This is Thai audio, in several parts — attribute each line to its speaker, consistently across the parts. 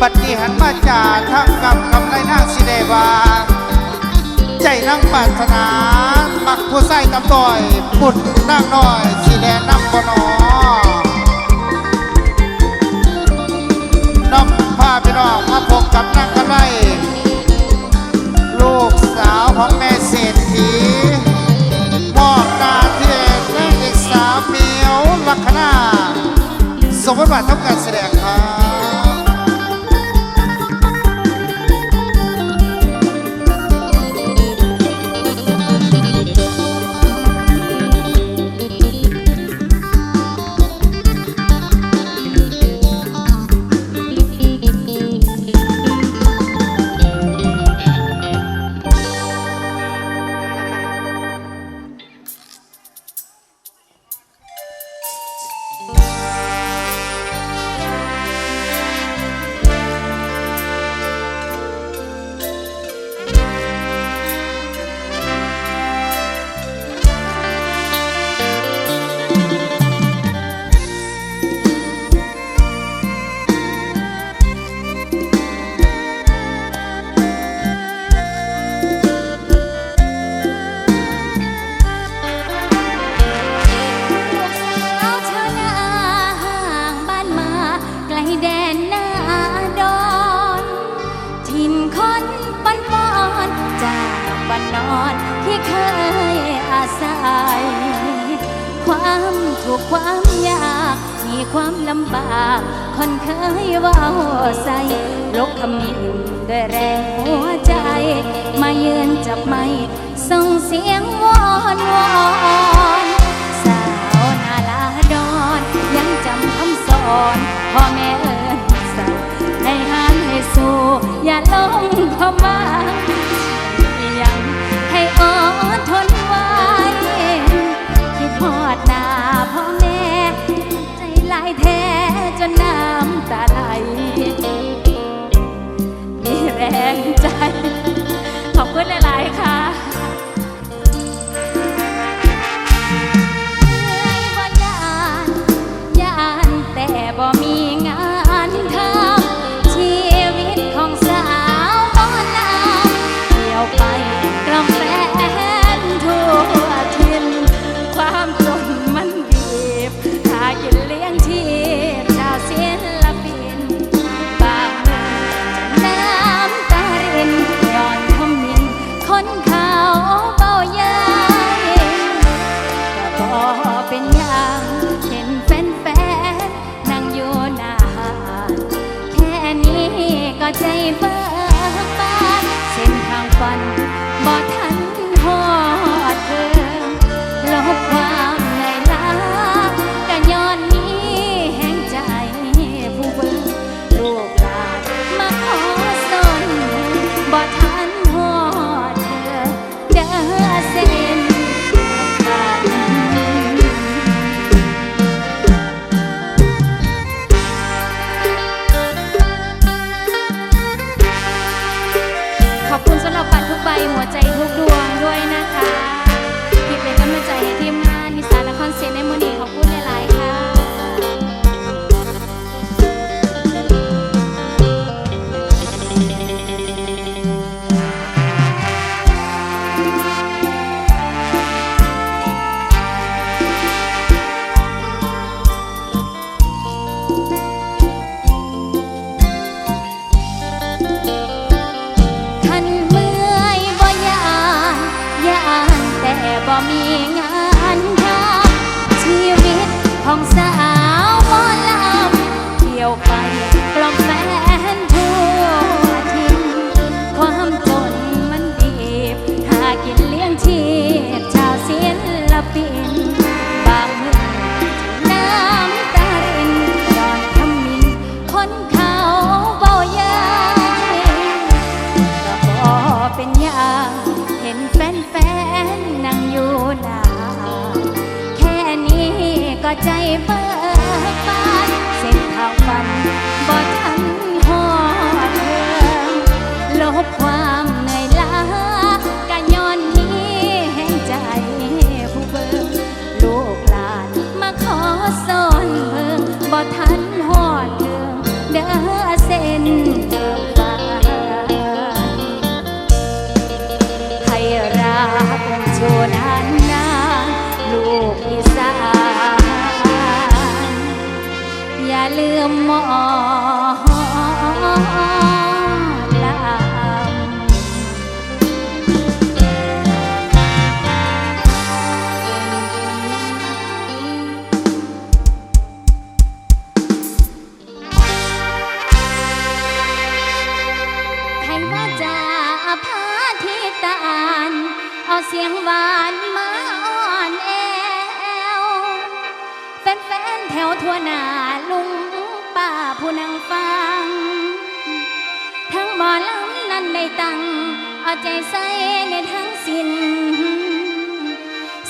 Speaker 1: บัดนี้หันมาจ่าทั้งกำกำไรนางสิเดวาใจนั่งปรารถนามักผู้ใส่ตำต้อยปุดนั่งน้อยสิแดนำบ่นอน้องพาพี่น้องมาพบกับนางกันไรลูกสาวของแม่เศรษฐีมอบนาที่นางเอกสาวเมียวลัคนาสมมติว่าทำการแสดง
Speaker 2: ที่เคยอาศัย ความถูกข์ความยาก มีความลำบาก คนเคยว่าใส่ลกขมิ้นด้วยแรงหัวใจ มายืนจับไม้ส่งเสียงวอนวอนสาวนาลาดอนยังจำคำสอนพ่อแม่เอิญใส่ให้หันให้สู้อย่าลงพม่ บิกบานเส้นทางฝันบ่ทันหอดเดิมลบความเหนื่อยล้ากะย้อนนี้แห่งใจผู้เบิ่งลูกหลานมาขอสอนเบิ่งบ่ทันหอดเดิมเด้อเส้น ลืมหมอล อลำนั้นได้ตัง เอาใจใส่ในทั้งสิ้น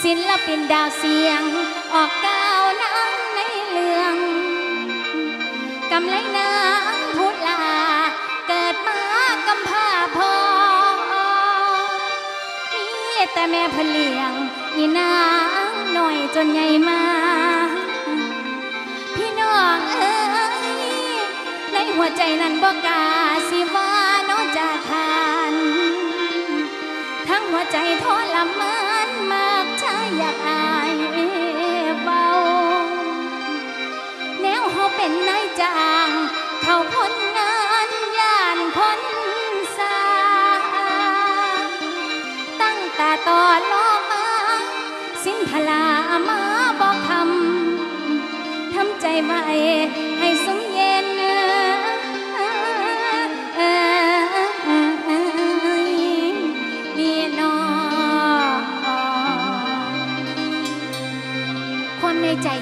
Speaker 2: ศิลปินดาวเสียง ออกก้าวนังในเรื่องกำไรนางพุลา เกิดมากำพาพอมีแต่แม่พเลียง อีนางหน่อยจนใหญ่มาพี่น้องเอ้ยในหัวใจนั้นบอกกาสิ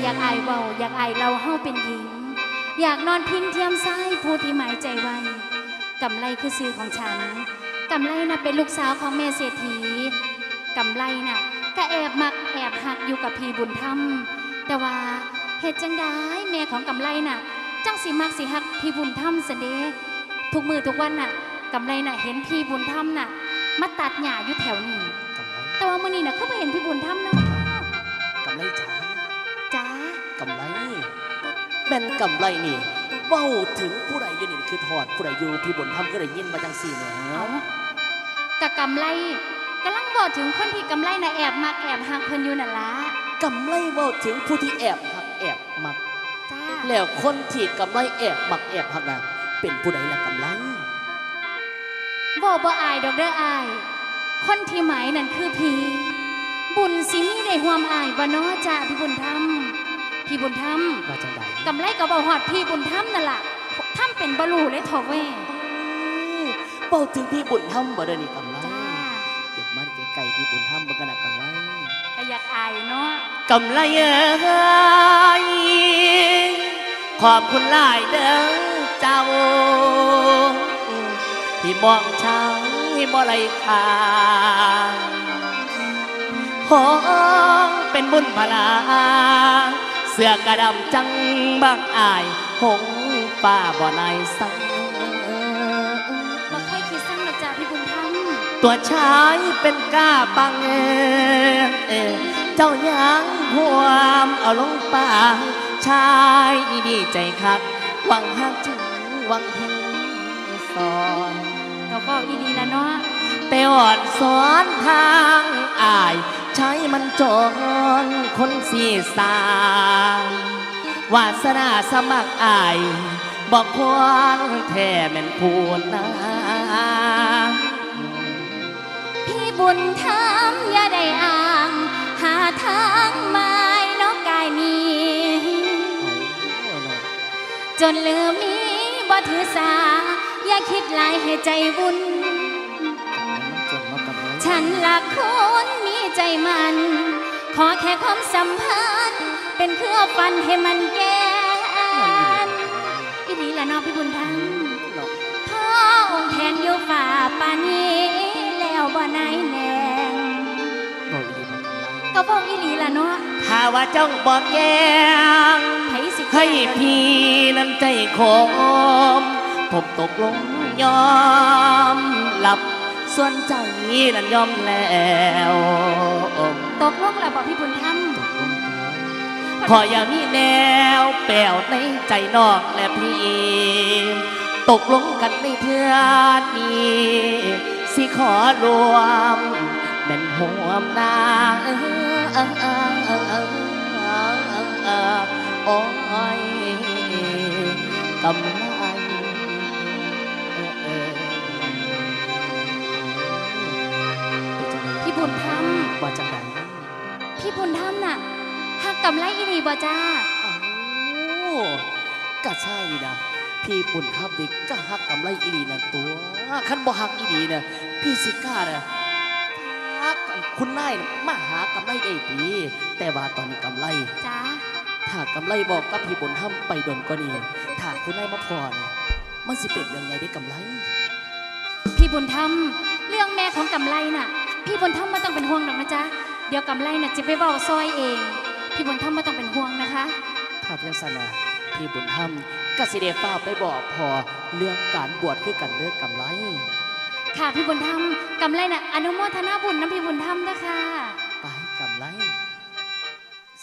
Speaker 2: อยากอายเบาอยากอายเราเฮาเป็นหญิง อยากนอนพิงเทียมซ้ายผู้ที่หมายใจไว้กำไรคือซื้อของฉันกำไรน่ะเป็นลูกสาวของแม่เศรษฐีกำไรน่ะก็แอบมักแอบหักอยู่กับพี่บุญธรรม แต่ว่าเหตุจังได้แม่ของกำไรน่ะจังสิมักสิหักพี่บุญธรรมเสยเดทุกมือทุกวันน่ะกำไรน่ะเห็นพี่บุญธรรมน่ะมาตัดหญ้าอยู่แถวนี้
Speaker 3: กำไร
Speaker 2: แต่ว่ามื้อนี้น่ะคือบ่เห็นพี่บุญธรรมเนาะ
Speaker 3: กำไรจ๋า
Speaker 2: จ้า
Speaker 3: กำไรแม่นกำไรนี่เว้าถึงผู้ใดอยู่นี่คือถอดผู้ใดอยู่พี่บนทำก็ได้ยินมาจังสี่แหล้
Speaker 2: เอา
Speaker 3: ว
Speaker 2: กะกำไรกำลังบอกถึงคนที่กำไรน่ะแอบมักแอบหักเพิ่นอยู่นั่นล่ะ
Speaker 3: กำไรเว้าถึงผู้ที่แอบหักแอบมัก
Speaker 2: จ้า
Speaker 3: แล้วคนที่กำไรแอบมักแอบหักน่ะเป็นผู้ใดล่ะกำไร
Speaker 2: บ่บ่อายดอกเด้ออาย คนที่หมายนั่นคือพี่บุญสิมีได้ห่วมอายบ่เนาะจ้าพี่บุญธรรม พี่บุญธรรม
Speaker 3: ว่าจังใด
Speaker 2: กำไรก็บ่ฮอดพี่บุญธรรมนั่นล่ะทำเป็นบ่รู้เลยเถอะเว้ย
Speaker 3: เว้าถึงพี่บุญทำบ่ได้อนี่กำไร
Speaker 2: จ้า
Speaker 3: เก็บมันไกลๆพี่บุญทำบ่กันนะกำไร
Speaker 2: ก็อยากอายเนาะ
Speaker 3: กำไรเอ้ยขอบคุณหลายเด้อเจ้าที่มองชายบ่ไรค่าหองเป็นบุญพลา เสื้อกระดำจังบักอาย หงป้าบ่นายสัง
Speaker 2: บ่เคยคิดสั่งหรอกจ้าพี่บุญธรรม
Speaker 3: ตัวชายเป็นก้าปังเออเจ้ายังหวมเอาลงป่าชายนี่ดีใจคักหวังหักถึงหวังเพ่งสอน
Speaker 2: ก็บอกอีดีแล้วเนาะ
Speaker 3: แต่อ่อนสอนทางอาย ใช้มันจนคนสีสางวาสนาสมัครอายบอกควรแท้แม่นพูนนา
Speaker 2: พี่บุญธรรมอย่าได้อ้าง หาทางไม้นอกกายนี้จนลืมมีบ่ถือสา อย่าคิดหลายให้ใจวุ่น ฉันรักคุณมี ใจมัน ขอแค่ความสัมพันธ์ เป็นเครือฟันให้มันแก่นอีดีละเน้องพี่บุญธรรมพ่อองค์แทนอยู่ฝ่าปานนี้แล้วบ่นายแนงก็บอกอีหลีละเนาะ
Speaker 3: ถ้าว่าเจ้าบอกแย้ง
Speaker 2: ไผสิ
Speaker 3: ให้พี่นั้นใจคมผมตกลงยอมหลับส่วนใจนั้นยอมแล้ว
Speaker 2: ตกลงแล้วบอกพี่บุญธรรม
Speaker 3: ขออย่ามีแนวแปลวในใจนอกและพี่ตกลงกันในเทือนี้สิขอรวมเป็นห่วมนาโอ้ยำ
Speaker 2: ลัง
Speaker 3: พี่บุญธรรม
Speaker 2: ว่จัง ได
Speaker 3: พี่บุญธรรมน่ะหักกำไรอีหลีบ่จ้า
Speaker 2: เอ้ากะใช่นะพี่บุญทับเด็กก็ฮักกำไรอีดีนั่นตัวคันบ่ฮักอีดีนะพี่สิกล้านะฮักกันคุณนายน่ะมาหากำไรได้ดีแต่ว่าตอนนี้กำไร
Speaker 3: จ้า
Speaker 2: ถ้ากำไรบอกกับพี่บุญทำไปโดนก็นี่ถ้าคุณนายมาพอนี่มันสิเป็นเรื่องใหญ่ได้กำไร
Speaker 3: พี่บุญธรรมเรื่องแม่ของกำไรน่ะ พี่บุญธรรมไม่ต้องเป็นห่วงหรอกนะจ๊ะ เดี๋ยวกำไรน่ะจะไปเบาซอยเอง พี่บุญธรรมไม่ต้องเป็นห่วงนะคะ
Speaker 2: ถ้าเพียงสนะพี่บุญธรรมก็สิเดฟ้าไปบอกพอเรื่องการบวชคือกันเรื่องกำไร
Speaker 3: ค่ะพี่บุญธรรมกำไรน่ะอนุโมทนาบุญนะพี่บุญธรรมนะคะ
Speaker 2: ไปกำไร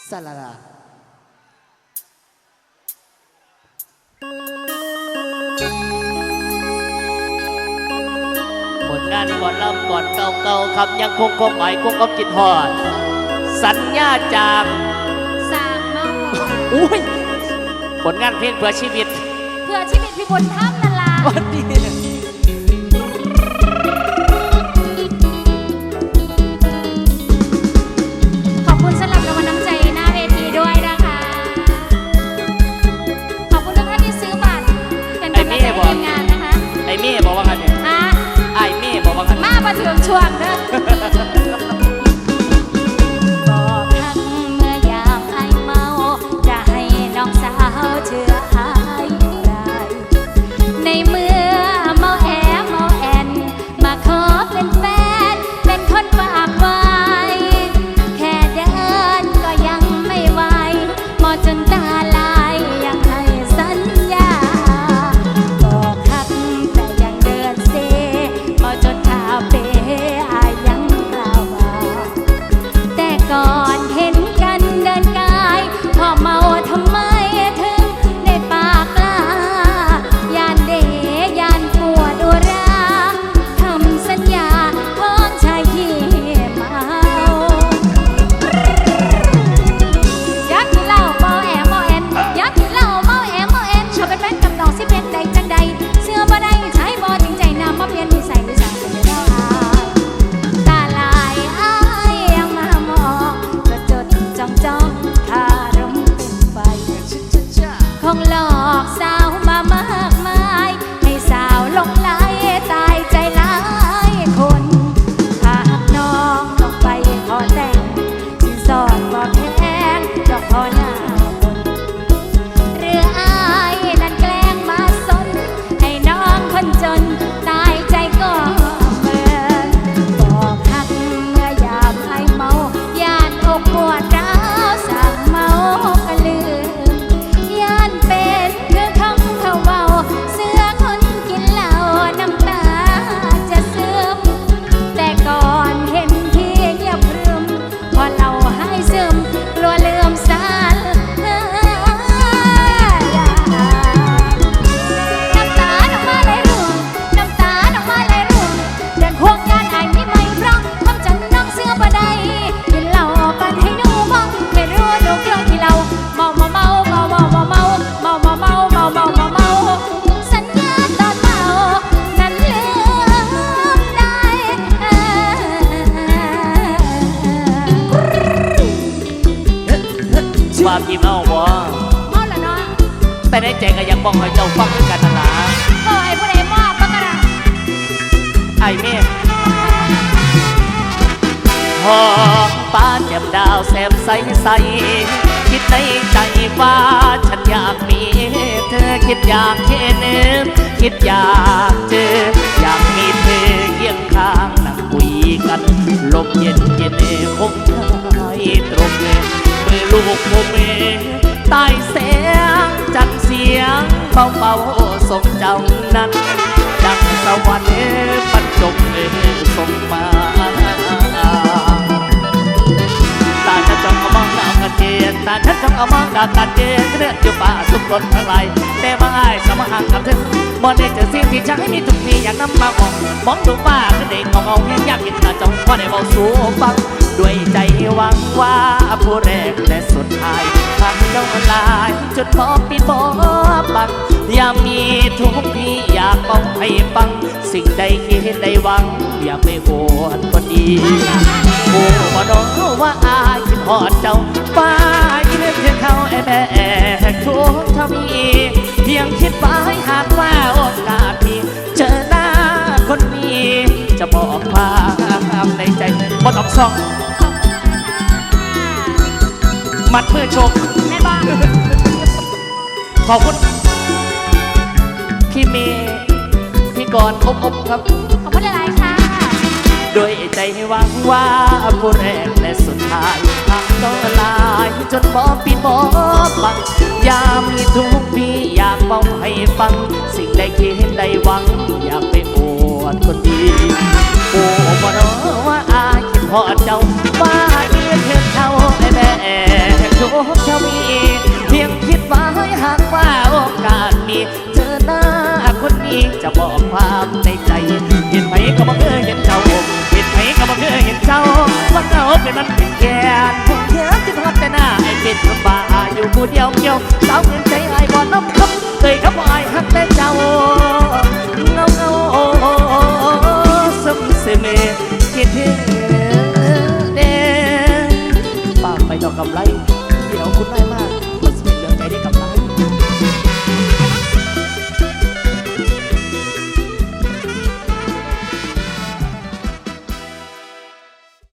Speaker 2: สลาลาานก่อนลำก่อนเก่าๆครับยังคงความหมายคงความคิดทอด สัญญาจาก
Speaker 3: สร้างเมา
Speaker 2: อุ้ยผลงานเพลงเพื่อชีวิต
Speaker 3: เพื่อชีวิตพี่บุญธรรมนั่นล่ะ
Speaker 2: วันนี้
Speaker 3: แต่ในใจก็ยังบอกให้เจ้า
Speaker 2: ฟังคือกันนั่นะ
Speaker 3: เออไอ้ผู้ใดมอบปะกันะ
Speaker 2: ไอ้เม่หอมป้าแจ่มดาวแซมใสใสคิดในใจว่าฉันอยากมีเธอคิดอยากเห็นคิดอยากเจออยากมีเธอเคียงข้างนั่งคุยกันลมเย็นเย็นคงไทยตรงเลยเมื่อลูกผมเองใต้แสงจันทร์เสีย งเบาเบาๆสมเจ้านั้นดังสวรรค์บรรจบเอส่งมา ดาวกันตาฉันจ้องเอามองดาวกันเจนเลือดอยู่ป่าสุกรนทั้งหลายแต่มาอ้ายสมหังกับเธอมอนได้เจอสิ่งที่ฉันให้มีทุกทีอยากนำมามองมองดูป้าก็เด็กงงๆยังยากกินตาจ้องพอได้บอกสู่ฟังด้วยใจหวังว่าผู้แรกและสุดท้ายทางเจ้า
Speaker 3: ลายจนพอปิดบ่บัง ยามมีทุกข์พี่อยากบอกให้ฟัง สิ่งใดคิดใดหวัง อยากไปโหวนคนดีโอ้บ่น้องว่าอายคิดหอดเจ้าฟ้าอีเลือกเพียงเขาแอบแอบทุกเท่ามีเพียงคิดไว้หากว่าโอกาสมีเจอหน้าคนนี้จะบอกความในใจบ่ต้องซ่องมัดมือชก
Speaker 2: แม่บ้าน
Speaker 3: ขอบคุณ พี่เมย์พี่กรณ์อบอบครับ
Speaker 2: ขอบคุณหลายๆค่ะ
Speaker 3: ด้วยใจหวังว่าผู้แรกและสุดท้ายทางต้องลายจนบอปิดบอบังยามมีทุกข์พี่อยากบอกให้ฟัง สิ่งใดคิดใดหวัง อยากไปอวดคนดีโอ้บ่นอว่าอายคิดพอดเจ้าว่าเอียเธอเขาไอ้แม่ทุกข์เท่ามี เพียงคิดไว้หากว่าโอกาสมีเจอ หน้าคนนี้จะบอกความในใจ เห็นไหมก็บ่เออเห็นเจ้า